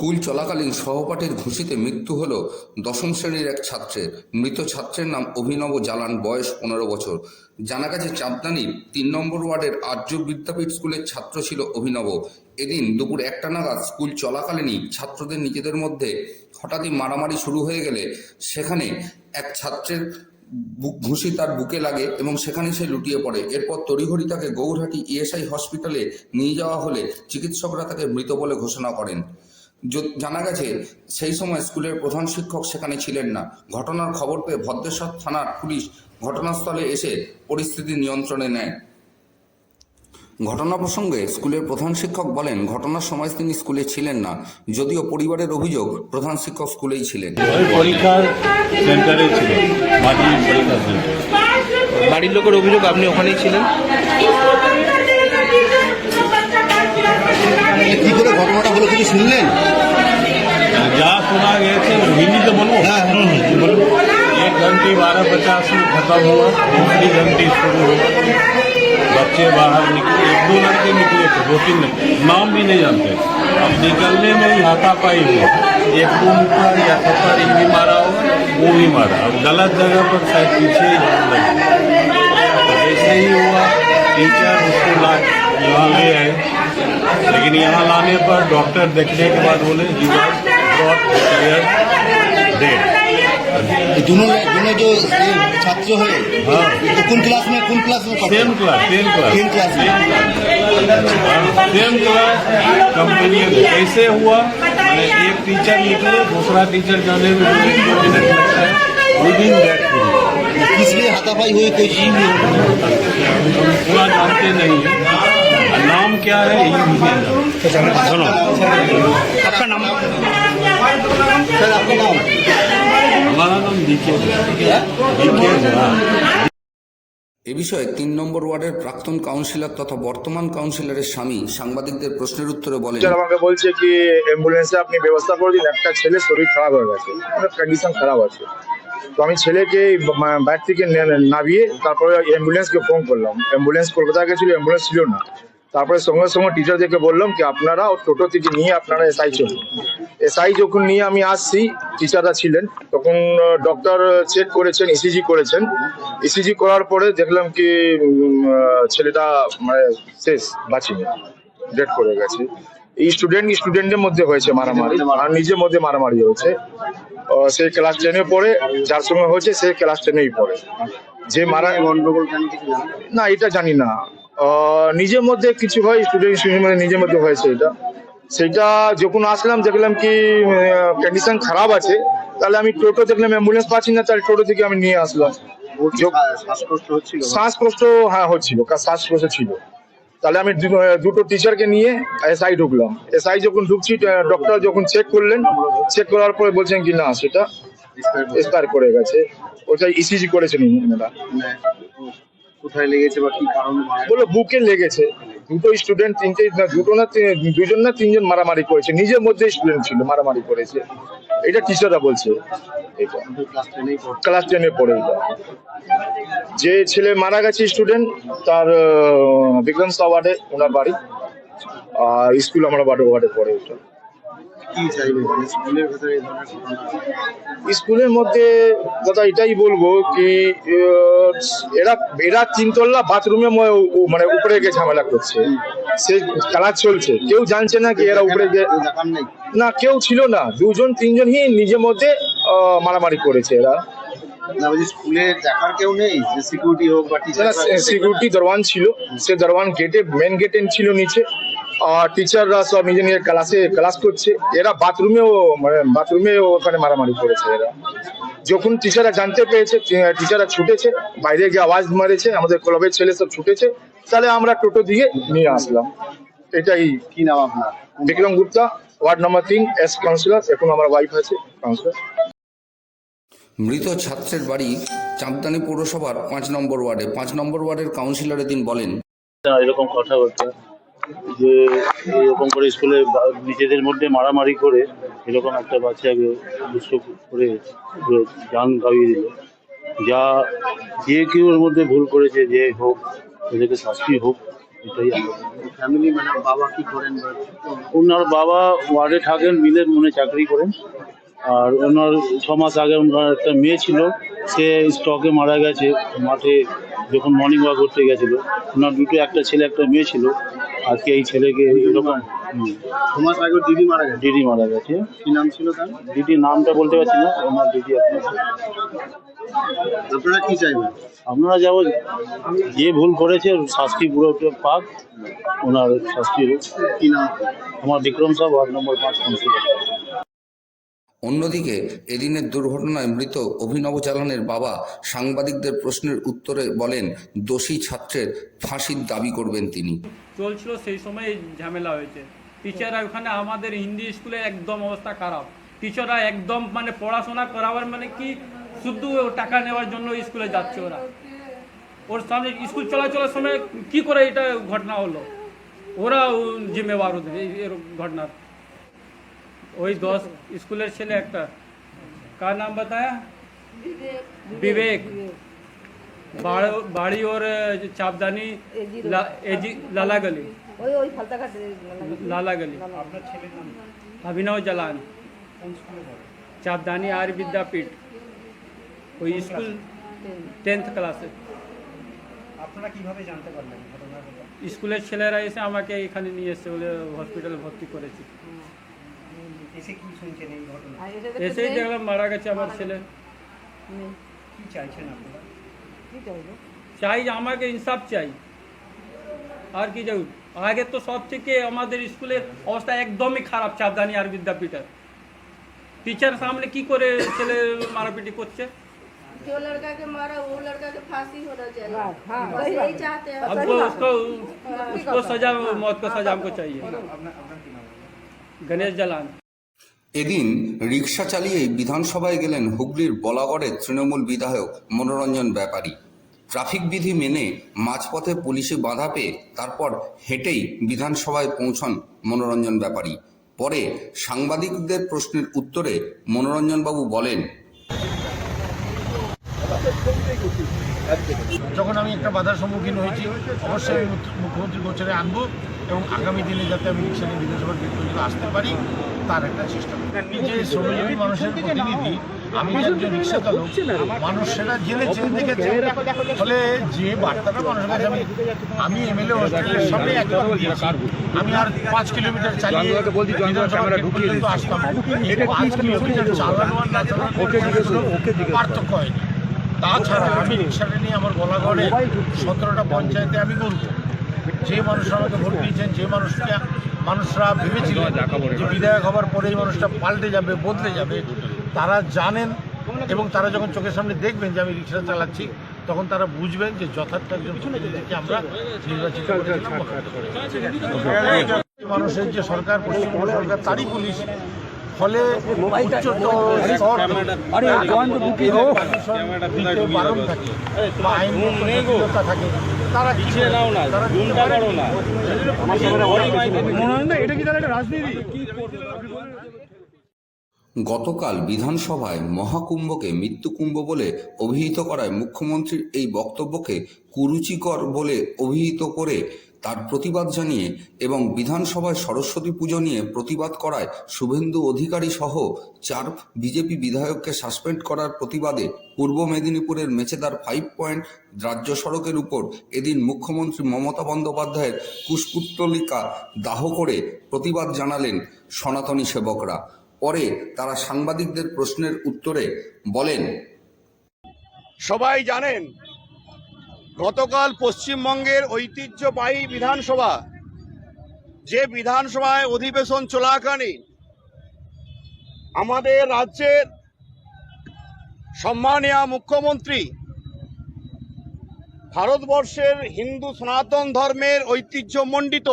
School চলাকালীন সহপাঠীর ঘুষিতে মৃত্যু হল দশম শ্রেণির এক ছাত্রের। মৃত ছাত্রের নাম অভিনব জালান, বয়স পনেরো বছর। জানা গেছে চাঁদনানির তিন নম্বর ওয়ার্ডের আর্য বিদ্যাপীঠ স্কুলের ছাত্র ছিল অভিনব। এদিন দুপুর একটা নাগাদ স্কুল চলাকালীনই ছাত্রদের নিজেদের মধ্যে হঠাৎই মারামারি শুরু হয়ে গেলে সেখানে এক ছাত্রের ঘুষি তার বুকে লাগে এবং সেখানে সে লুটিয়ে পড়ে। এরপর তড়িঘড়ি তাকে গৌরহাটি ইএসআই হসপিটালে নিয়ে যাওয়া হলে চিকিৎসকরা তাকে মৃত বলে ঘোষণা করেন। জানা গেছে সেই সময় স্কুলের প্রধান শিক্ষক সেখানে ছিলেন না। ঘটনার খবর পেয়ে ভদ্রেশ্বর থানার পুলিশ ঘটনাস্থলে এসে পরিস্থিতি নিয়ন্ত্রণে নেয়। ঘটনা প্রসঙ্গে স্কুলের প্রধান শিক্ষক বলেন ঘটনার সময় তিনি স্কুলে ছিলেন না যদিও পরিবারের অভিযোগ প্রধান শিক্ষক স্কুলেই ছিলেন। পরীক্ষার সেন্টারে বাড়ির লোকের অভিযোগ আপনি ওখানেই ছিলেন? কি করে ঘটনাটা হলো কিছু শুনলেন যা शोना गए थे हिंदी तो बोलो हाँ, बोलो एक घंटे बारह पचास में खत्म हुआ दूसरी घंटे शुरू हुआ बच्चे बाहर निकले एक दो लड़के निकले थे दो तीन लड़के नाम भी नहीं जानते अब निकलने में ही हाथापाई हुआ एक को ऊपर या थप्पड़ एक भी मारा होगा वो भी मारा अब गलत जगह पर शायद पीछे ही हाथ लगे तो जैसे ही हुआ टीचर उसको ला यहाँ ले आए लेकिन यहाँ लाने पर डॉक्टर देखने के बाद बोले you are brought clear dead दोनों दोनों जो छात्र है हाँ तो कौन क्लास में कौन क्लास में same class same class same class same class company में कैसे हुआ एक टीचर निकले दूसरा टीचर जाने में दो दो मिनट लगता है विद इन दैट किस लिए हाथापाई हुई कोई चीज़ नहीं पूरा जानते नहीं है नाम क्या है ये भी नहीं जानते सुनो আপনার নাম सर आपका नाम हमारा नाम डीके डीके झा এ বিষয়ে তিন নম্বর ওয়ার্ডের প্রাক্তন কাউন্সিলর তথা বর্তমান কাউন্সিলরের স্বামী সাংবাদিকদের প্রশ্নের উত্তরে বলেন টিচার আমাকে বলছে কি অ্যাম্বুলেন্সে আপনি ব্যবস্থা করে দিন একটা ছেলে শরীর খারাপ হয়ে গেছে অনেক কন্ডিশন খারাপ আছে তো আমি ছেলেকে বা- বাইরে থেকে নে- নামিয়ে তারপরে অ্যাম্বুলেন্সকে ফোন করলাম অ্যাম্বুলেন্স কলকাতা গেছিল অ্যাম্বুলেন্স ছিল না তারপরে সঙ্গে সঙ্গে টিচারদেরকে বললাম কি আপনারা ও টোটো থেকে নিয়ে আপনারা এসআই চলুন। এসআই যখন নিয়ে আমি আসছি টিচাররা ছিলেন তখন ডক্টর চেক করেছেন ইসিজি করেছেন। ইসিজি করার পরে দেখলাম কি ছেলেটা মানে শেষ বাঁচিনি ডেট করে গেছে। এই স্টুডেন্ট স্টুডেন্টের মধ্যে হয়েছে মারামারি আর নিজের মধ্যে মারামারি হয়েছে। সেই ক্লাস টেনে পড়ে যার সঙ্গে হয়েছে সে ক্লাস টেনেই পড়ে। যে মারা গন্ডগোল না এটা জানি না। নিজের মধ্যে কিছু হয় স্টুডেন্ট মানে নিজের মধ্যে হয়েছে এটা। সেটা যখন আসলাম দেখলাম কি কন্ডিশন খারাপ আছে তাহলে আমি টোটো দেখলাম অ্যাম্বুলেন্স পাচ্ছি না তাহলে টোটো থেকে আমি নিয়ে আসলাম। শ্বাসকষ্ট হ্যাঁ হচ্ছিল শ্বাসকষ্ট ছিল। তাহলে আমি দুটো টিচারকে নিয়ে এসআই ঢুকলাম। এসআই যখন ঢুকছি ডক্টর যখন চেক করলেন চেক করার পরে বলছেন কি না সেটা এক্সপায়ার করে গেছে। ওটা ইসিজি করেছেন ওনারা কোথায় লেগেছে বা কি কারণে বলো? বুকে লেগেছে। দুটো স্টুডেন্ট তিনটে না দুটো না দুজন না তিনজন মারামারি করেছে। নিজের মধ্যে স্টুডেন্ট ছিল মারামারি করেছে। এটা টিচাররা বলছে। এটা। ক্লাস টেনে পড়ে এটা। যে ছেলে মারা গেছে স্টুডেন্ট তার বিক্রম ওয়ার্ডে ওনার বাড়ি। আর স্কুল আমরা বাড়ি ওয়ার্ডে পড়ে ওটা কি চাইবে মানে স্কুলের ভেতরে এই ধরনের ঘটনা? স্কুলের মধ্যে কথা এটাই বলব কি এরা এরা তিনতলা বাথরুমে মানে উপরে গিয়ে ঝামেলা করছে। সে খেলা চলছে। কেউ জানছে না কি এরা উপরে গিয়ে না কেউ ছিল না। দুজন তিনজনই নিজের মধ্যে মারামারি করেছে এরা। স্কুলে দেখার কেউ নেই? সিকিউরিটি হোক বা টিচার সিকিউরিটি দরওয়ান ছিল। সে দরওয়ান গেটে মেন গেটে ছিল নিচে। আর টিচাররা সব নিজে নিজের ক্লাসে ক্লাস করছে। এরা বাথরুমেও মানে বাথরুমে ওখানে মারামারি করেছে এরা। যখন টিচাররা জানতে পেরেছে টিচাররা ছুটেছে বাইরে গিয়ে আওয়াজ মারেছে আমাদের ক্লাবের ছেলে সব ছুটেছে তাহলে আমরা টোটো দিয়ে নিয়ে আসলাম। এটাই। কি নাম আপনার? বিক্রম গুপ্তা ওয়ার্ড নম্বর তিন এস কাউন্সিলর এখন আমার ওয়াইফ আছে কাউন্সিলর মৃত ছাত্রের বাড়ি চাঁদদানি পৌরসভার পাঁচ নম্বর ওয়ার্ডে। পাঁচ নম্বর ওয়ার্ডের কাউন্সিলর এদিন বলেন এরকম কথাবার্তা যে এরকম করে স্কুলে নিজেদের মধ্যে মারামারি করে এরকম একটা বাচ্চাকে দুষ্ট করে জান গাবিয়ে দিল যা যে কেউ এর মধ্যে ভুল করেছে যে হোক এদেরকে শাস্তি হোক এটাই ফ্যামিলি মানে বাবা কি করেন ওনার বাবা ওয়ার্ডে থাকেন মিলের মনে চাকরি করেন। আর ওনার ছ মাস আগে ওনার একটা মেয়ে ছিল সে স্টকে মারা গেছে মাঠে যখন মর্নিং ওয়াক করতে গেছিল। ওনার দুটো একটা ছেলে একটা মেয়ে ছিল। আজকে এই ছেলেকে এরকম হুম, মাস আগে দিদি মারা গেছে? দিদি মারা গেছে। কি নাম ছিল তার? দিদির নামটা বলতে পারছি না ওনার দিদি আপনার আপনারা কি চাইবেন? আপনারা যাব যে ভুল করেছে শাস্তি পুরো পাক। ওনার শাস্তি। কি নাম? আমার বিক্রম সাহ ওয়ার্ড নম্বর পাঁচ কাউন্সিলর অন্যদিকে এদিনের দুর্ঘটনায় মৃত অভিনব চালানের বাবা সাংবাদিকদের প্রশ্নের উত্তরে বলেন, দোষী ছাত্রের ফাঁসির দাবি করবেন তিনি। চলছিল সেই সময় ঝামেলা হয়েছে। টিচাররা ওখানে আমাদের হিন্দি স্কুলে একদম অবস্থা খারাপ। টিচাররা একদম মানে পড়াশোনা করাবার মানে কি শুধু টাকা নেওয়ার জন্য স্কুলে যাচ্ছে ওরা। ওর সামনে স্কুল চলাচলের সময় কি করে এটা ঘটনা হলো? ওরা জিম্মেবার ওদের এই ঘটনার। ওই দশ স্কুলের ছেলে একটা কার নাম बताया विवेक बाड़- बाड़ी और चापदानी ला- एजी लाला गली ওই ওই ফালতাঘাট लाला गली अभिनव जलान चापदानी आर्य विद्यापीठ ওই স্কুল টেন্থ ক্লাসে আপনারা কিভাবে জানতে পারলেন ঘটনার কথা স্কুলের ছেলেরা এসে আমাকে এখানে নিয়ে এসে বলে হসপিটালে ভর্তি করেছি এসে কি শুনছেন এই ঘটনা আর এটা তো এসেই নেই। দেখলাম মারা গেছে আমার ছেলে নেই। কি চাইছেন আপনারা কি চাইবো চাই যে আমাকে ইনসাফ চাই আর কি চাই আগে তো সব থেকে আমাদের স্কুলের অবস্থা একদমই খারাপ চাপদানি আর বিদ্যাপীঠের টিচার সামনে কি করে ছেলে মারাপিটি করছে जो लड़का के मारा वो लड़का के फांसी होना चाहिए हाँ, हाँ, बस सही यही बात। चाहते हैं अब सही वो बात उसको उसको सजा मौत का सजा हमको चाहिए गणेश जलान এদিন রিক্সা চালিয়েই বিধানসভায় গেলেন হুগলির বলাগড়ের তৃণমূল বিধায়ক মনোরঞ্জন ব্যাপারী। ট্রাফিক বিধি মেনে মাঝপথে পুলিশে বাধা পেয়ে তারপর হেঁটেই বিধানসভায় পৌঁছন মনোরঞ্জন ব্যাপারী। পরে সাংবাদিকদের প্রশ্নের উত্তরে মনোরঞ্জনবাবু বলেন, যখন আমি একটা বাধার সম্মুখীন হয়েছি, অবশ্যই মুখ্যমন্ত্রী গোচরে আনব। এবং আগামী দিনে যাতে আমি রিক্সা নিয়ে বিধানসভার পর্যন্ত আসতে পারি তার একটা চেষ্টা আমি যে শ্রমজীবী মানুষের প্রতিনিধি আমি যে একজন রিক্সা চালক মানুষ সেটা জেনেছে দেখেছে। ফলে যে বার্তাটা মানুষের কাছে আমি আমি এমএলএ হোস্টেলের সামনে একবার দিয়েছি। আমি আর পাঁচ কিলোমিটার চালিয়ে বিধানসভার গেট পর্যন্ত আসতাম। পাঁচ কিলোমিটার চালানো আর না চালানো পার্থক্য হয়নি। তাছাড়া আমি রিক্সাটা নিয়ে আমার গলাগড়ে সতেরোটা পঞ্চায়েতে আমি করব যে মানুষরা আমাকে ভোট দিয়েছেন যে মানুষকে মানুষরা ভেবেছিলেন যে বিধায়ক হবার পরেই মানুষটা পাল্টে যাবে বদলে যাবে তারা জানেন এবং তারা যখন চোখের সামনে দেখবেন যে আমি রিক্সা চালাচ্ছি তখন তারা বুঝবেন যে যথার্থ একজন প্রতিনিধিকে আমরা নির্বাচিত মানুষের যে সরকার পশ্চিমবঙ্গ সরকার তারই পুলিশ ফলে থেকে। থাকে। করে? গতকাল বিধানসভায় মহাকুম্ভকে মৃত্যুকুম্ভ বলে অভিহিত করায় মুখ্যমন্ত্রীর এই বক্তব্যকে কুরুচিকর বলে অভিহিত করে তার প্রতিবাদ জানিয়ে এবং বিধানসভায় সরস্বতী পুজো নিয়ে প্রতিবাদ করায় শুভেন্দু অধিকারী সহ চার বিজেপি বিধায়ককে সাসপেন্ড করার প্রতিবাদে পূর্ব মেদিনীপুরের মেচেদার ফাইভ পয়েন্ট রাজ্য সড়কের উপর এদিন মুখ্যমন্ত্রী মমতা বন্দ্যোপাধ্যায়ের কুশপুত্তলিকা দাহ করে প্রতিবাদ জানালেন সনাতনী সেবকরা। পরে তারা সাংবাদিকদের প্রশ্নের উত্তরে বলেন, সবাই জানেন গতকাল পশ্চিমবঙ্গের ঐতিহ্যবাহী বিধানসভা, যে বিধানসভায় অধিবেশন চলাকালীন আমাদের রাজ্যের সম্মানীয় মুখ্যমন্ত্রী ভারতবর্ষের হিন্দু সনাতন ধর্মের ঐতিহ্যমণ্ডিত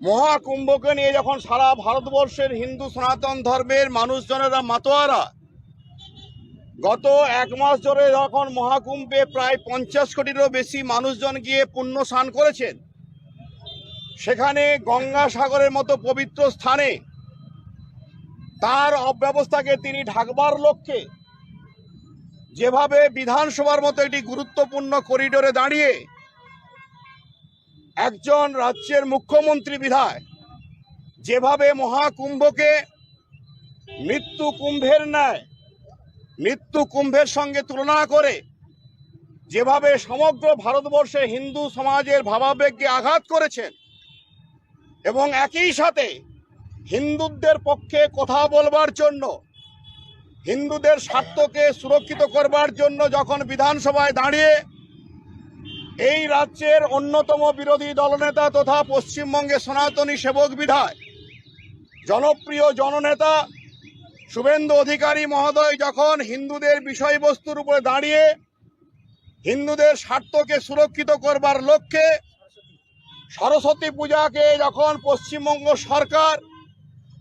মহাকুম্ভকে নিয়ে যখন সারা ভারতবর্ষের হিন্দু সনাতন ধর্মের মানুষজনেরা মাতোয়ারা গত এক মাস ধরে যখন মহাকুম্ভে প্রায় পঞ্চাশ কোটিরও বেশি মানুষজন গিয়ে পুণ্য স্নান করেছেন, সেখানে গঙ্গা সাগরের মতো পবিত্র স্থানে তার অব্যবস্থাকে তিনি ঢাকবার লক্ষ্যে যেভাবে বিধানসভার মতো একটি গুরুত্বপূর্ণ করিডোরে দাঁড়িয়ে একজন রাজ্যের মুখ্যমন্ত্রী বিধায় যেভাবে মহাকুম্ভকে মৃত্যু কুম্ভের ন্যায় মৃত্যু কুম্ভের সঙ্গে তুলনা করে যেভাবে সমগ্র ভারতবর্ষে হিন্দু সমাজের ভাবাবেগকে আঘাত করেছেন, এবং একই সাথে হিন্দুদের পক্ষে কথা বলবার জন্য, হিন্দুদের স্বার্থকে সুরক্ষিত করবার জন্য যখন বিধানসভায় দাঁড়িয়ে এই রাজ্যের অন্যতম বিরোধী দলনেতা তথা পশ্চিমবঙ্গে সনাতনী সেবক বিধায় জনপ্রিয় জননেতা শুভেন্দু অধিকারী মহোদয় যখন হিন্দুদের বিষয়বস্তুর উপরে দাঁড়িয়ে হিন্দুদের স্বার্থকে সুরক্ষিত করবার লক্ষ্যে সরস্বতী পূজাকে যখন পশ্চিমবঙ্গ সরকার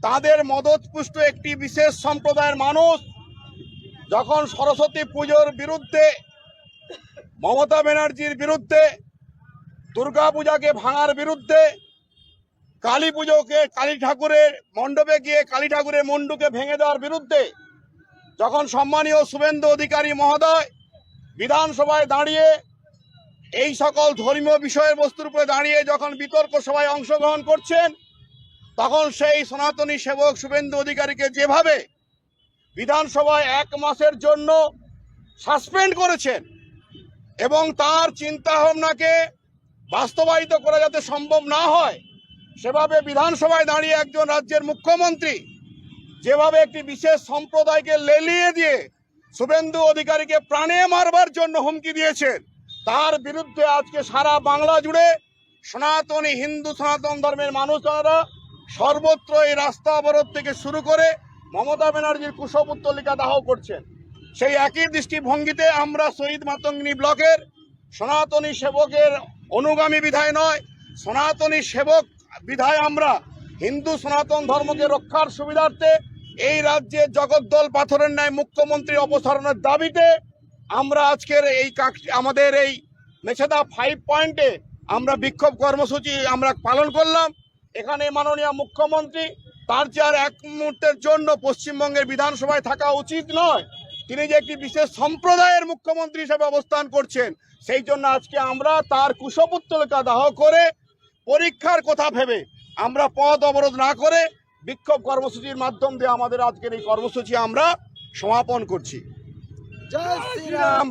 তাদের মদতপুষ্ট একটি বিশেষ সম্প্রদায়ের মানুষ যখন সরস্বতী পুজোর বিরুদ্ধে, মমতা ব্যানার্জির বিরুদ্ধে দুর্গা পূজাকে ভাঙার বিরুদ্ধে কালী পুজোকে, কালী ঠাকুরের মণ্ডপে গিয়ে কালী ঠাকুরের মণ্ডুকে ভেঙে দেওয়ার বিরুদ্ধে যখন সম্মানীয় শুভেন্দু অধিকারী মহোদয় বিধানসভায় দাঁড়িয়ে এই সকল ধর্মীয় বিষয়ের বস্তুর উপরে দাঁড়িয়ে যখন বিতর্ক সভায় অংশগ্রহণ করছেন, তখন সেই সনাতনী সেবক শুভেন্দু অধিকারীকে যেভাবে বিধানসভায় এক মাসের জন্য সাসপেন্ড করেছেন এবং তার চিন্তা ভাবনাকে বাস্তবায়িত করা যাতে সম্ভব না হয় সেভাবে বিধানসভায় দাঁড়িয়ে একজন রাজ্যের মুখ্যমন্ত্রী যেভাবে একটি বিশেষ সম্প্রদায়কে লেলিয়ে দিয়ে শুভেন্দু অধিকারীকে প্রাণে মারবার জন্য হুমকি দিয়েছেন, তার বিরুদ্ধে আজকে সারা বাংলা জুড়ে সনাতনী, হিন্দু, সনাতন ধর্মের মানুষজনেরা সর্বত্র এই রাস্তা অবরোধ থেকে শুরু করে মমতা ব্যানার্জির কুশপুত্তলিকা দাহ করছেন। সেই একই দৃষ্টিভঙ্গিতে আমরা শহীদ মাতঙ্গিনী ব্লকের সনাতনী সেবকের অনুগামী বিধায় নয়, সনাতনী সেবক বিধায় আমরা হিন্দু সনাতন ধর্মকে রক্ষার সুবিধার্থে এই রাজ্যে জগদ্দল পাথরের ন্যায় মুখ্যমন্ত্রী অপসারণের দাবিতে আমরা আজকের এই আমাদের এই মেছেদা ফাইভ পয়েন্টে আমরা বিক্ষোভ কর্মসূচি আমরা পালন করলাম। এখানে মাননীয় মুখ্যমন্ত্রী, তার যে আর এক মুহূর্তের জন্য পশ্চিমবঙ্গের বিধানসভায় থাকা উচিত নয়। তিনি যে একটি বিশেষ সম্প্রদায়ের মুখ্যমন্ত্রী হিসেবে অবস্থান করছেন, সেই জন্য আজকে আমরা তার কুশপুত্তলিকা দাহ করে পরীক্ষার কথা ভেবে আমরা পথ অবরোধ না করে বিক্ষোভ কর্মসূচির মাধ্যম দিয়ে আমাদের আজকের এই কর্মসূচি আমরা সমাপন করছি।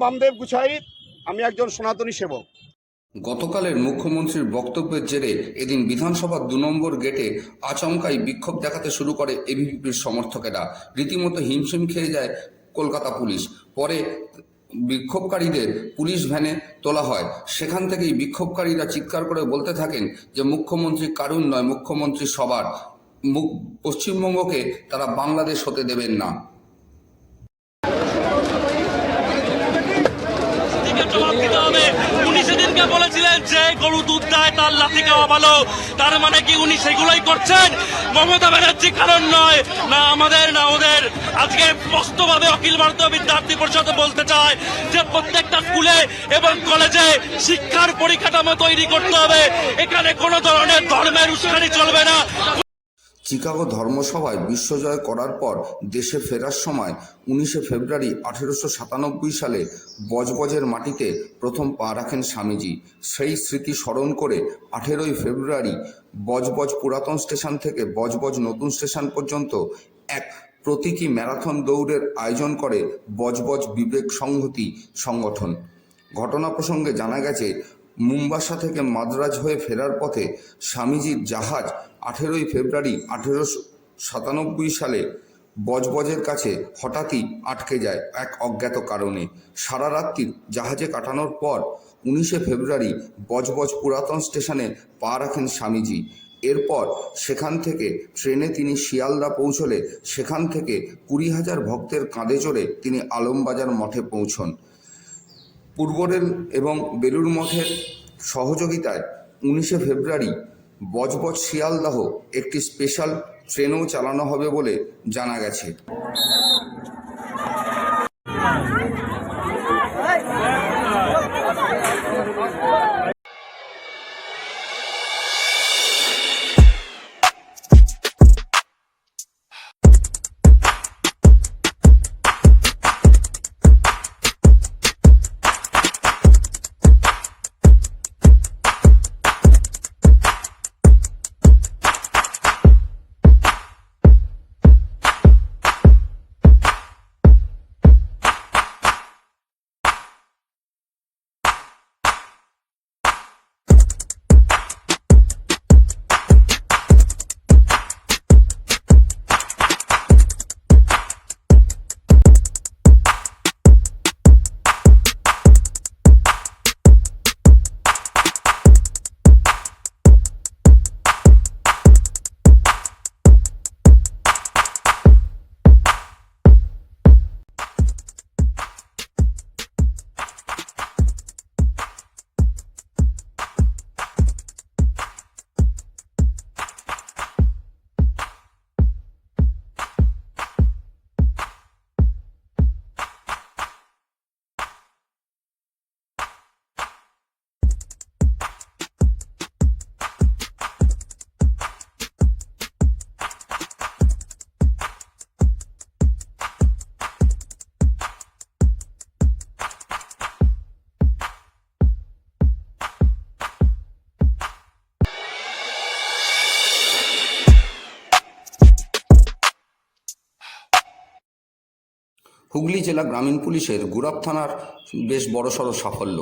বামদেব গুছাইত আমি একজন সনাতনী সেবক। গতকালের মুখ্যমন্ত্রীর বক্তব্যের জেরে এদিন বিধানসভার দু নম্বর গেটে আচমকাই বিক্ষোভ দেখাতে শুরু করে এবিভিপির সমর্থকেরা। রীতিমতো হিমশিম খেয়ে যায় কলকাতা পুলিশ। পরে বিক্ষোভকারীদের পুলিশ ভ্যানে তোলা হয়। সেখান থেকেই বিক্ষোভকারীরা চিৎকার করে বলতে থাকেন যে, মুখ্যমন্ত্রী কারুন নয়, মুখ্যমন্ত্রী সবার। পশ্চিমবঙ্গকে তারা বাংলাদেশ হতে দেবেন না। সেদিনকে বলেছিলেন, যে গরু দুধ দেয়, তার লাথি খাওয়া ভালো। তার মানে কি উনি সেগুলোই করছেন? মমতা ব্যানার্জি কারণ নয়, না আমাদের, না ওদের। আজকে স্পষ্টভাবে অখিল ভারতীয় বিদ্যার্থী পরিষদ বলতে চায় যে প্রত্যেকটা স্কুলে এবং কলেজে শিক্ষার পরিকাঠামো তৈরি করতে হবে। এখানে কোনো ধরনের ধর্মের উস্কানি চলবে না। চিকাগো ধর্মসভায় বিশ্বজয় করার পর দেশে ফেরার সময় উনিশে ফেব্রুয়ারি আঠেরোশো সাতানব্বই সালে বজবজের মাটিতে প্রথম পা রাখেন স্বামীজি। সেই স্মৃতি স্মরণ করে আঠেরোই ফেব্রুয়ারি বজবজ পুরাতন স্টেশন থেকে বজবজ নতুন স্টেশন পর্যন্ত এক প্রতীকী ম্যারাথন দৌড়ের আয়োজন করে বজবজ বিবেক সংহতি সংগঠন। ঘটনা প্রসঙ্গে জানা গেছে মুম্বাসা থেকে মাদ্রাজ হয়ে ফেরার পথে স্বামীজির জাহাজ আঠেরোই ফেব্রুয়ারি আঠেরোশো সাতানব্বই সালে বজবজের কাছে হঠাৎই আটকে যায় এক অজ্ঞাত কারণে। সারা রাত্রির জাহাজে কাটানোর পর উনিশে ফেব্রুয়ারি বজবজ পুরাতন স্টেশনে পা রাখেন স্বামীজি। এরপর সেখান থেকে ট্রেনে তিনি শিয়ালদা পৌঁছলে সেখান থেকে কুড়ি হাজার ভক্তের কাঁধে চড়ে তিনি আলমবাজার মঠে পৌঁছন। পূর্ব রেল এবং বেলুর মঠের সহযোগিতায় উনিশে ফেব্রুয়ারি বজবজ শিয়ালদাহ একটি স্পেশাল ট্রেনও চালানো হবে বলে জানা গেছে। হুগলি জেলা গ্রামীণ পুলিশের গুরাব থানার বেশ বড়সড় সাফল্য।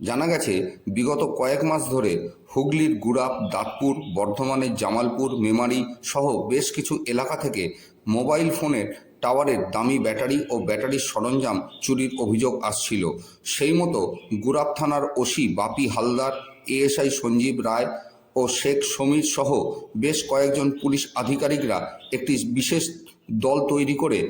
জানা গেছে, বিগত কয়েক মাস ধরে হুগলির গুরাব, দাঁতপুর বর্ধমানের জামালপুর, মেমারি সহ বেশ কিছু এলাকা থেকে মোবাইল ফোনের টাওয়ারের দামি ব্যাটারি ও ব্যাটারির সরঞ্জাম চুরির অভিযোগ আসছিল। সেই মতো গুরাব থানার ওসি বাপি হালদার, এএসআই সঞ্জীব রায় ও শেখ সমীর সহ বেশ কয়েকজন পুলিশ আধিকারিকরা একটি বিশেষ দল তৈরি করে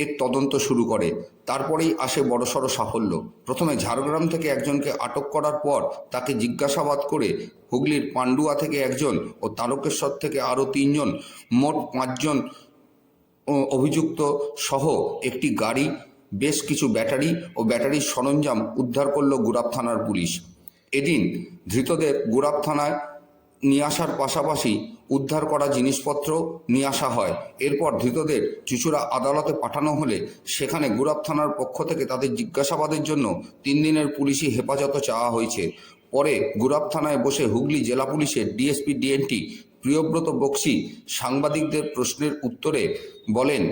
এর তদন্ত শুরু করে। তারপরেই আসে বড়সড় সাফল্য। প্রথমে ঝাড়গ্রাম থেকে একজনকে আটক করার পর তাকে জিজ্ঞাসাবাদ করে হুগলির পান্ডুয়া থেকে একজন ও তারকেশ্বর থেকে আরও তিনজন, মোট পাঁচজন অভিযুক্ত সহ একটি গাড়ি, বেশ কিছু ব্যাটারি ও ব্যাটারির সরঞ্জাম উদ্ধার করল গুরাব থানার পুলিশ। এদিন ধৃতদের গুরাব থানায় নিয়ে আসার পাশাপাশি উদ্ধার করা জিনিসপত্র নিয়ে আসা হয়। এরপর ধৃতদের চুচুড়া আদালতে পাঠানো হলে সেখানে গুরাব থানার পক্ষ থেকে তাদের জিজ্ঞাসাবাদের জন্য তিন দিনের পুলিশি হেফাজত চাওয়া হয়েছে। পরে গুরাব থানায় বসে হুগলি জেলা পুলিশের ডিএসপি ডিএনটি প্রিয়ব্রত বক্সি সাংবাদিকদের প্রশ্নের উত্তরে বলেন,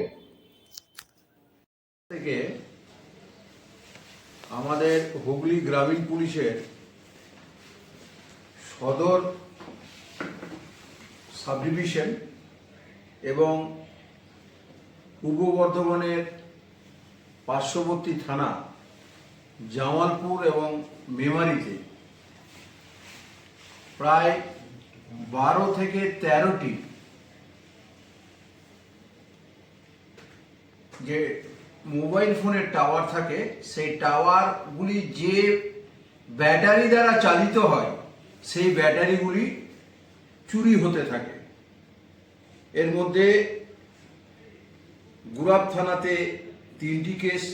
থেকে আমাদের হুগলি গ্রামীণ পুলিশের সদর সাব ডিভিশন এবং পূর্ব বর্ধমানের পার্শ্ববর্তী থানা জামালপুর এবং মেমারিতে প্রায় বারো থেকে তেরোটি যে মোবাইল ফোনের টাওয়ার থাকে, সেই টাওয়ারগুলি যে ব্যাটারি দ্বারা চালিত হয়, সেই ব্যাটারিগুলি চুরি হতে থাকে। এর মধ্যে গুরাব থানাতে তিনটি কেস,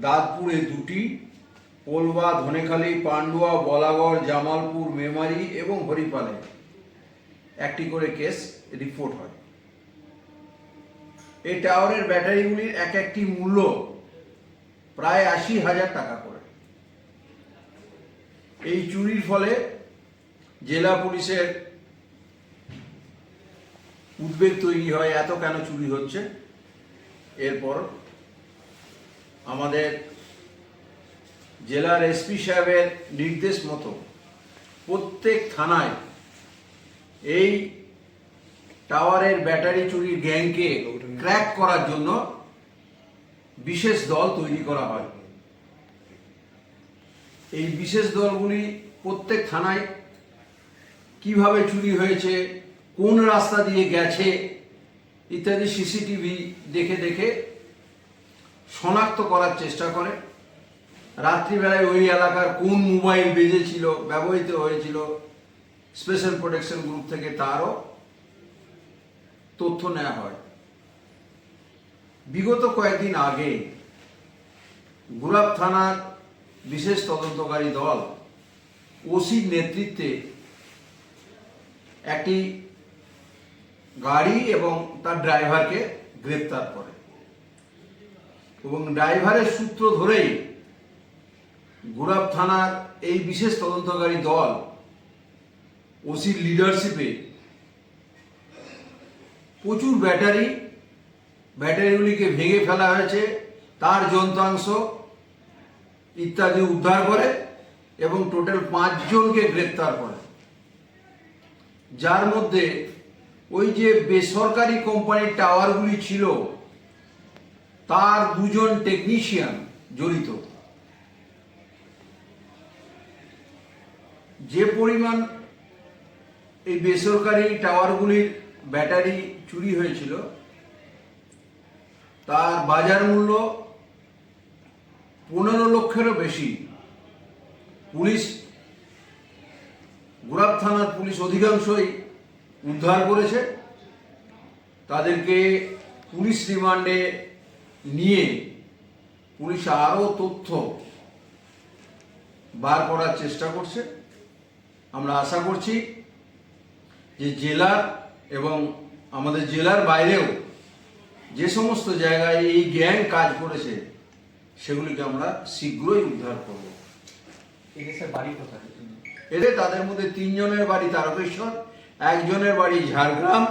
দাঁতপুরে দুটি পোলবা ধনেখালি, পান্ডুয়া, বলাগড়, জামালপুর, মেমারি এবং হরিপালে। একটি করে কেস রিপোর্ট হয়। এই টাওয়ারের ব্যাটারিগুলির এক একটি মূল্য প্রায় আশি হাজার টাকা করে। এই চুরির ফলে জেলা পুলিশের উদ্বেগ তৈরি হয় এত কেন চুরি হচ্ছে? এরপর আমাদের জেলার এসপি সাহেবের নির্দেশ মতো প্রত্যেক থানায় এই টাওয়ারের ব্যাটারি চুরির গ্যাংকে ক্র্যাক করার জন্য বিশেষ দল তৈরি করা হয়। এই বিশেষ দলগুলি প্রত্যেক থানায় কীভাবে চুরি হয়েছে কোন রাস্তা দিয়ে গেছে, ইত্যাদি সিসিটিভি দেখে দেখে শনাক্ত করার চেষ্টা করে। রাত্রিবেলায় ওই এলাকার কোন মোবাইল বেজেছিল, ব্যবহৃত হয়েছিল স্পেশাল প্রোটেকশন গ্রুপ থেকে তারও তথ্য নেওয়া হয়। বিগত কয়েকদিন আগে গুলাব থানার বিশেষ তদন্তকারী দল ওসির নেতৃত্বে একটি গাড়ি এবং তার ড্রাইভারকে গ্রেপ্তার করে। এবং ড্রাইভারের সূত্র ধরেই গুলাব থানার এই বিশেষ তদন্তকারী দল ওসির লিডারশিপে প্রচুর ব্যাটারি, ব্যাটারিগুলিকে ভেঙে ফেলা হয়েছে, তার যন্ত্রাংশ ইত্যাদি উদ্ধার করে এবং টোটাল পাঁচজনকে গ্রেপ্তার করে। যার মধ্যে ওই যে বেসরকারি কোম্পানির টাওয়ারগুলি ছিল, তার দুজন টেকনিশিয়ান জড়িত। যে পরিমাণ এই বেসরকারি টাওয়ারগুলির ব্যাটারি চুরি হয়েছিল, তার বাজার মূল্য পনেরো লক্ষেরও বেশি। পুলিশ গুরাব থানার পুলিশ অধিকাংশই উদ্ধার করেছে। তাদেরকে পুলিশ রিমান্ডে নিয়ে পুলিশ আরও তথ্য বার করার চেষ্টা করছে। আমরা আশা করছি যে জেলার এবং আমাদের জেলার বাইরেও যে সমস্ত জায়গায় এই গ্যাং কাজ করেছে সেগুলিকে আমরা শীঘ্রই উদ্ধার করব। এদের তাদের মধ্যে তিনজনের বাড়ি তারকেশ্বর একজনের বাড়ি ঝাড়গ্রাম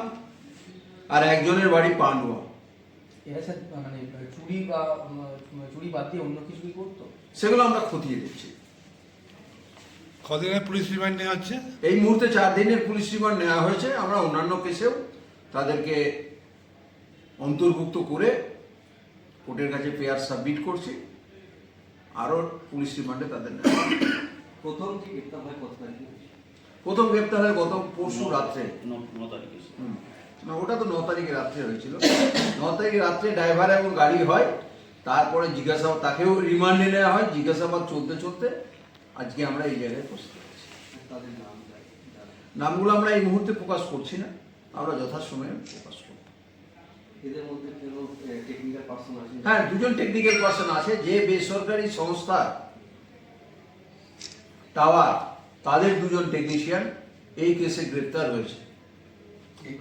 আর একজনের বাড়ি পান্ডুয়া। মানে চুরি বা চুরি বাদ দিয়ে অন্য কিছু কি করতো? সেগুলো আমরা খতিয়ে দেখছি। কদিনের পুলিশ রিমান্ড নেওয়া হচ্ছে? এই মুহূর্তে চার দিনের পুলিশ রিমান্ড নেওয়া হয়েছে। আমরা অন্যান্য কেসেও তাদেরকে অন্তর্ভুক্ত করে কোর্টের কাছে পেয়ার সাবমিট করছি। আরও পুলিশ রিমান্ডে তাদের নেওয়া প্রথম যে গ্রেপ্তার হয় কত তারিখে? প্রথম গ্রেপ্তার হয় গত পরশু রাত্রে। ন তারিখে হুম। না ওটা তো ন তারিখে রাত্রে হয়েছিল। ন তারিখে রাত্রে ড্রাইভার এবং গাড়ি হয় তারপরে জিজ্ঞাসাবাদ তাকেও রিমান্ডে নেওয়া হয় জিজ্ঞাসাবাদ চলতে চলতে আজকে আমরা এই জায়গায় পৌঁছতে পেরেছি। নামগুলো আমরা এই মুহূর্তে প্রকাশ করছি না আমরা যথাসময়ে প্রকাশ করব। এদের মধ্যে কেউ পার্সন আছে? হ্যাঁ দুজন টেকনিক্যাল পার্সন আছে যে বেসরকারি সংস্থা টাওয়ার তাদের দুজন টেকনিশিয়ান এই কেসে গ্রেপ্তার হয়েছে।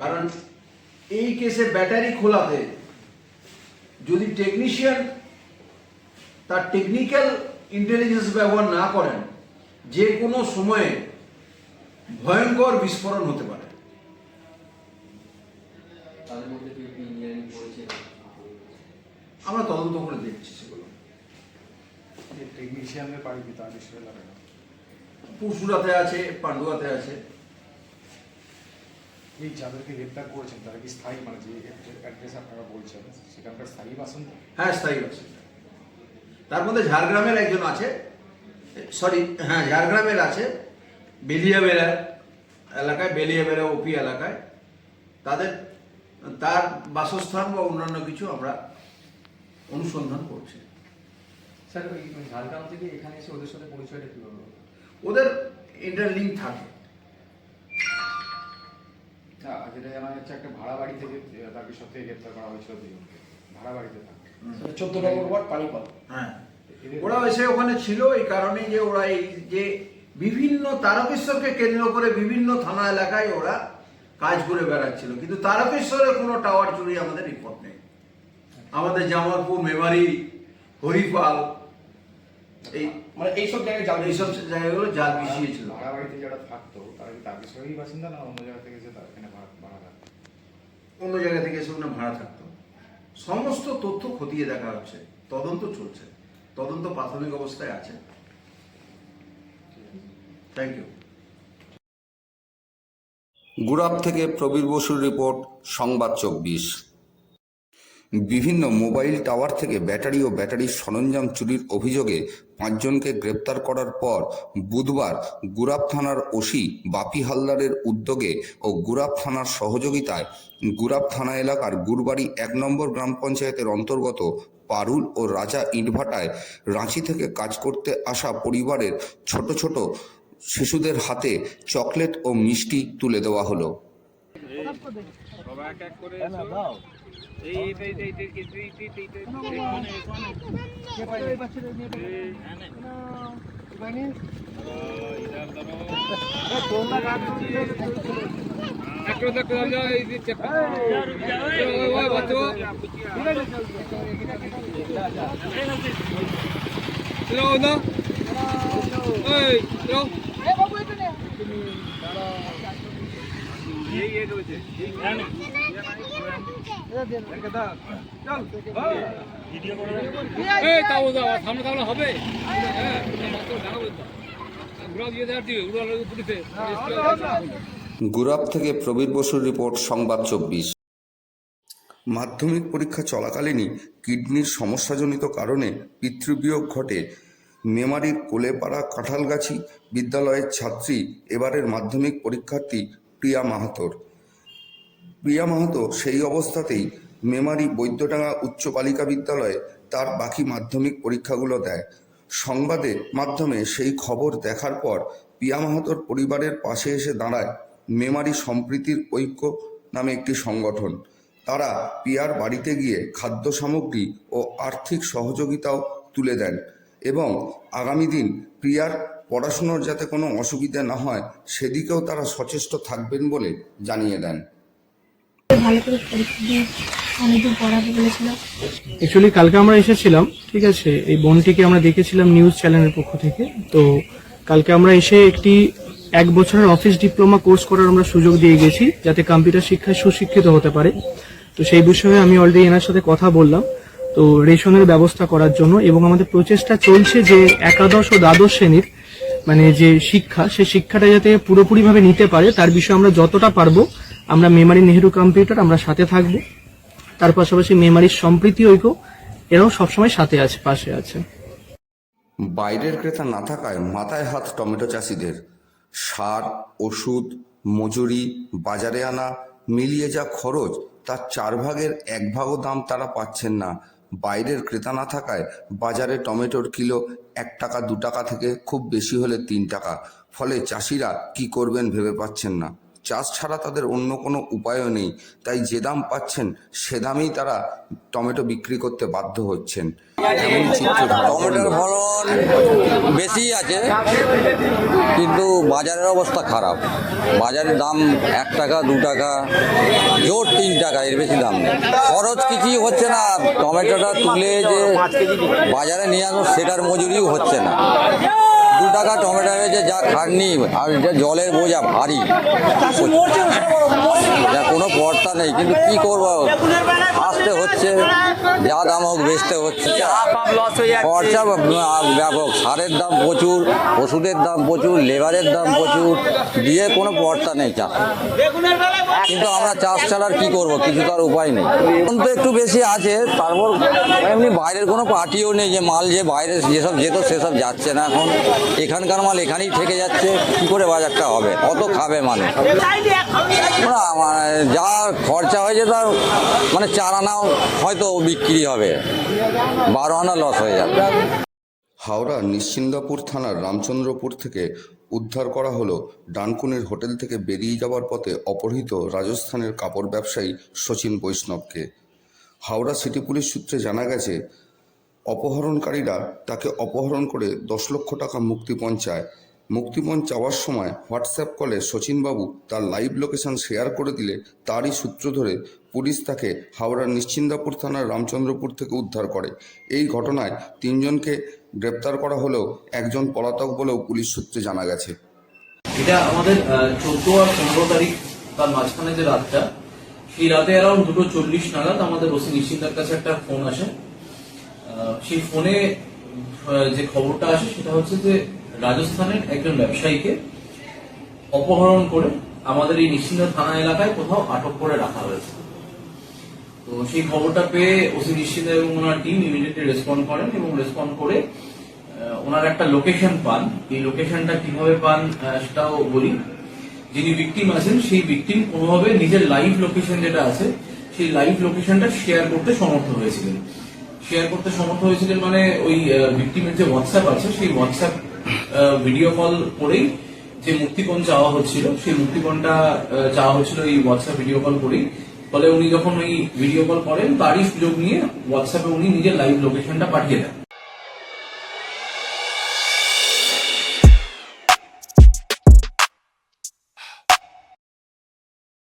কারণ এই কেসে ব্যাটারি খোলাতে যদি টেকনিশিয়ান তার টেকনিক্যাল ইন্টেলিজেন্স ব্যবহার না করেন যে কোনো সময়ে ভয়ঙ্কর বিস্ফোরণ হতে পারে। তাদের মধ্যে ইঞ্জিনিয়ারিং পড়েছে আমরা তদন্ত করে দেখছি সেগুলো। টেকনিশিয়ানদের বাড়ি কি তার বিষয়ে পুরসুরাতে আছে পান্ডুয়াতে আছে। এই যাদেরকে গ্রেপ্তার করেছেন তারা কি স্থায়ী? মানে যে অ্যাড্রেস আপনারা বলছেন সেখানকার স্থায়ী বাসিন্দা? হ্যাঁ স্থায়ী বাসিন্দা। তার মধ্যে ঝাড়গ্রামের একজন আছে সরি হ্যাঁ ঝাড়গ্রামের আছে বেলিয়াবেড়া এলাকায় বেলিয়াবেড়া ওপি এলাকায়। তাদের তার বাসস্থান বা অন্যান্য কিছু আমরা অনুসন্ধান করছি। স্যার ওই ঝাড়গ্রাম থেকে এখানে এসে ওদের সাথে পরিচয়টা কীভাবে? ওদের ইন্টারলিঙ্ক থাকে। যেটা জানা যাচ্ছে একটা ভাড়া বাড়ি থেকে তাকে সত্যি গ্রেপ্তার করা হয়েছিল দুজনকে। ভাড়া বাড়িতে থাকে। চোদ্দ নম্বর ওয়ার্ড পানিপথ। হ্যাঁ। ওরা এসে ওখানে ছিল এই কারণে যে ওরা এই যে বিভিন্ন তারকেশ্বরকে কেন্দ্র করে বিভিন্ন থানা এলাকায় ওরা কাজ করে বেড়াচ্ছিল। কিন্তু তারকেশ্বরের কোনো টাওয়ার চুরি আমাদের রিপোর্ট নেই। আমাদের জামালপুর মেমারি হরিপাল এই মানে এইসব জায়গায় এইসব জায়গাগুলো জাল ভাড়া বাড়িতে যারা থাকতো তারা কি বাসিন্দা না অন্য জায়গা থেকে এসে তারা এখানে ভাড়া ভাড়া থাকতো? অন্য জায়গা থেকে এসে ওখানে ভাড়া থাকতো। সমস্ত তথ্য খতিয়ে দেখা হচ্ছে তদন্ত চলছে তদন্ত প্রাথমিক অবস্থায় আছে। থ্যাংক ইউ গুরাব থেকে প্রবীর বসুর রিপোর্ট সংবাদ চব্বিশ। বিভিন্ন মোবাইল টাওয়ার থেকে ব্যাটারি ও ব্যাটারির সরঞ্জাম চুরির অভিযোগে পাঁচজনকে গ্রেপ্তার করার পর বুধবার গুরাব থানার ওসি বাপি হালদারের উদ্যোগে ও গুরাব থানার সহযোগিতায় গুরাব থানা এলাকার গুরবাড়ি এক নম্বর গ্রাম পঞ্চায়েতের অন্তর্গত পারুল ও রাজা ইটভাটায় রাঁচি থেকে কাজ করতে আসা পরিবারের ছোট ছোট শিশুদের হাতে চকলেট ও মিষ্টি তুলে দেওয়া হলো। এই এই রয়েছে গুরাব থেকে প্রবীর বসুর রিপোর্ট সংবাদ চব্বিশ। মাধ্যমিক পরীক্ষা চলাকালীনই কিডনির সমস্যাজনিত কারণে পিতৃবিয়োগ ঘটে। মেমারির কোলেপাড়া কাঁঠালগাছি বিদ্যালয়ের ছাত্রী এবারের মাধ্যমিক পরীক্ষার্থী প্রিয়া মাহাতোর। প্রিয়া মাহাতো সেই অবস্থাতেই মেমারি বৈদ্যডাঙ্গা উচ্চ বালিকা বিদ্যালয়ে তার বাকি মাধ্যমিক পরীক্ষাগুলো দেয়। সংবাদের মাধ্যমে সেই খবর দেখার পর প্রিয়া মাহাতোর পরিবারের পাশে এসে দাঁড়ায় মেমারি সম্প্রীতির ঐক্য নামে একটি সংগঠন। তারা পিয়ার বাড়িতে গিয়ে খাদ্য সামগ্রী ও আর্থিক সহযোগিতাও তুলে দেন এবং আগামী দিন প্রিয়ার পড়াশুনোর যাতে কোনো অসুবিধা না হয়, সেদিকেও তারা সচেষ্ট থাকবেন বলে জানিয়ে দেন। ভালো করে পরীক্ষা দিয়ে অ্যাকচুয়ালি কালকে আমরা এসেছিলাম, ঠিক আছে? এই বোনটিকে আমরা দেখেছিলাম নিউজ চ্যানেলের পক্ষ থেকে। তো কালকে আমরা এসে একটি এক বছরের অফিস ডিপ্লোমা কোর্স করার আমরা সুযোগ দিয়ে গেছি, যাতে কম্পিউটার শিক্ষায় সুশিক্ষিত হতে পারে। তো সেই বিষয়ে আমি অলরেডি এনার সাথে কথা বললাম। তো রেশনের ব্যবস্থা করার জন্য এবং আমাদের প্রচেষ্টা চলছে যে একাদশ ও দ্বাদশ শ্রেণির মানে যে শিক্ষা, সেই শিক্ষাটা যাতে পুরোপুরিভাবে নিতে পারে, তার বিষয়ে আমরা যতটা পারব আমরা মেমারি নেহেরু কম্পিউটার আমরা সাথে থাকব। তার পাশাপাশি মেমারির সম্প্রীতি ঐক্য, এরাও সবসময় সাথে আছে, পাশে আছে। বাইরের ক্রেতা না থাকায় মাথায় হাত টমেটো চাষিদের। সার, ওষুধ, মজুরি, বাজারে আনা, মিলিয়ে যা খরচ, তার চার ভাগের এক ভাগও দাম তারা পাচ্ছেন না। বাইরের ক্রেতা না থাকায় বাজারে টমেটোর কিলো এক টাকা, দু টাকা থেকে খুব বেশি হলে তিন টাকা। ফলে চাষিরা কি করবেন ভেবে পাচ্ছেন না। চাষ ছাড়া তাদের অন্য কোনো উপায়ও নেই। তাই যে দাম পাচ্ছেন সে দামেই তারা টমেটো বিক্রি করতে বাধ্য হচ্ছেন। টমেটোর ফলন বেশি আছে কিন্তু বাজারের অবস্থা খারাপ। বাজারের দাম এক টাকা দু টাকা জোর তিন টাকা এর বেশি দাম নেই। খরচ কিছুই হচ্ছে না টমেটোটা তুলে যে বাজারে নিয়ে আসব সেটার মজুরিও হচ্ছে না। দু টাকা টমেটো হয়েছে যা খাটনি আর এটা জলের বোঝা ভারী। যা কোনো পর্তা নেই, কিন্তু কি করব? আসতে হচ্ছে, যা দাম হোক, বেচতে হচ্ছে। খরচা ব্যাপক। সারের দাম প্রচুর, ওষুধের দাম প্রচুর, লেবারের দাম প্রচুর, দিয়ে কোনো পর্তা নেই চাষ কিন্তু আমরা চাষ ছাড়া আর কি করব? কিছু তো আর উপায় নেই। এখন তো একটু বেশি আছে, তারপর এমনি বাইরের কোনো পার্টিও নেই, যে মাল যে বাইরে যেসব যেত, সেসব যাচ্ছে না এখন। এখানকার মাল এখানেই থেকে যাচ্ছে, কি করে বাজারটা হবে? অত খাবে মানুষ। মানে যা খরচা হয়েছে তার মানে চার আনাও হয়তো বিক্রি হবে। বারো আনা লস হয়ে যাবে। হাওড়া নিশ্চিন্দাপুর থানার রামচন্দ্রপুর থেকে উদ্ধার করা হলো ডানকুনির হোটেল থেকে বেরিয়ে যাওয়ার পথে অপহৃত রাজস্থানের কাপড় ব্যবসায়ী শচীন বৈষ্ণবকে। হাওড়া সিটি পুলিশ সূত্রে জানা গেছে অপহরণকারীরা তাকে অপহরণ করে দশ লক্ষ টাকা মুক্তিপণ চায়। মুক্তিপণ চাওয়ার সময় হোয়াটসঅ্যাপ কলে সচিনবাবু তার লাইভ লোকেশন শেয়ার করে দিলে তারই সূত্র ধরে পুলিশ তাকে হাওড়ার নিশ্চিন্দাপুর থানার রামচন্দ্রপুর থেকে উদ্ধার করে। এই ঘটনায় তিনজনকে গ্রেপ্তার করা হলেও একজন পলাতক বলেও পুলিশ সূত্রে জানা গেছে। এটা আমাদের চোদ্দ আর পনেরো তারিখ তার মাঝখানে যে রাতটা, সেই রাতে অ্যারাউন্ড দুটো চল্লিশ নাগাদ আমাদের ওসি নিশ্চিন্তার কাছে একটা ফোন আসে। সেই ফোনে যে খবরটা আসে সেটা হচ্ছে যে রাজস্থানের একজন ব্যবসায়ীকে অপহরণ করে আমাদের এই নিশ্চিন্ত থানা এলাকায় কোথাও আটক করে রাখা হয়েছে। তো সেই খবরটা পেয়ে ওসি নিশ্চিন্ত এবং ওনার টিম ইমিডিয়েটলি রেসপন্ড করেন এবং রেসপন্ড করে ওনার একটা লোকেশন পান। এই লোকেশনটা কীভাবে পান সেটাও বলি। যিনি ভিকটিম আছেন, সেই ভিকটিম কোনোভাবে নিজের লাইভ লোকেশন যেটা আছে, সেই লাইভ লোকেশনটা শেয়ার করতে সমর্থ হয়েছিলেন। শেয়ার করতে সমর্থ হয়েছিলেন মানে ওই ভিকটিমের যে হোয়াটসঅ্যাপ আছে, সেই হোয়াটসঅ্যাপ ভিডিও কল করেই যে মুক্তিপণ চাওয়া হচ্ছিল, সেই মুক্তিপণটা চাওয়া হচ্ছিল এই হোয়াটসঅ্যাপ ভিডিও কল করেই। ফলে উনি যখন ওই ভিডিও কল করেন, তারই সুযোগ নিয়ে হোয়াটসঅ্যাপে উনি নিজের লাইভ লোকেশনটা পাঠিয়ে দেন।